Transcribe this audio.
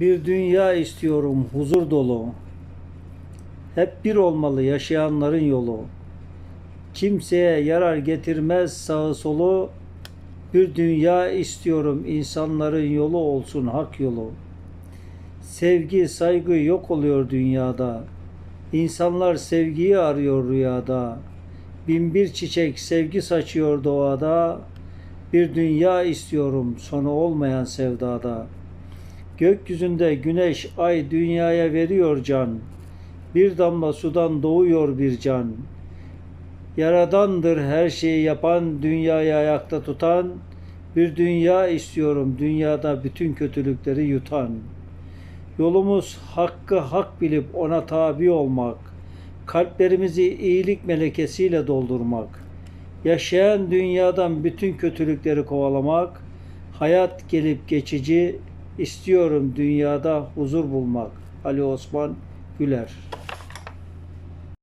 Bir dünya istiyorum huzur dolu. Hep bir olmalı yaşayanların yolu. Kimseye yarar getirmez sağı solu. Bir dünya istiyorum insanların yolu olsun hak yolu. Sevgi, saygı yok oluyor dünyada. İnsanlar sevgiyi arıyor rüyada. Bin bir çiçek sevgi saçıyor doğada. Bir dünya istiyorum sonu olmayan sevdada. Gökyüzünde güneş, ay dünyaya veriyor can. Bir damla sudan doğuyor bir can. Yaradandır her şeyi yapan, dünyayı ayakta tutan. Bir dünya istiyorum dünyada bütün kötülükleri yutan. Yolumuz hakkı hak bilip ona tabi olmak. Kalplerimizi iyilik melekesiyle doldurmak. Yaşayan dünyadan bütün kötülükleri kovalamak. Hayat gelip geçici, istiyorum dünyada huzur bulmak. Ali Osman Güler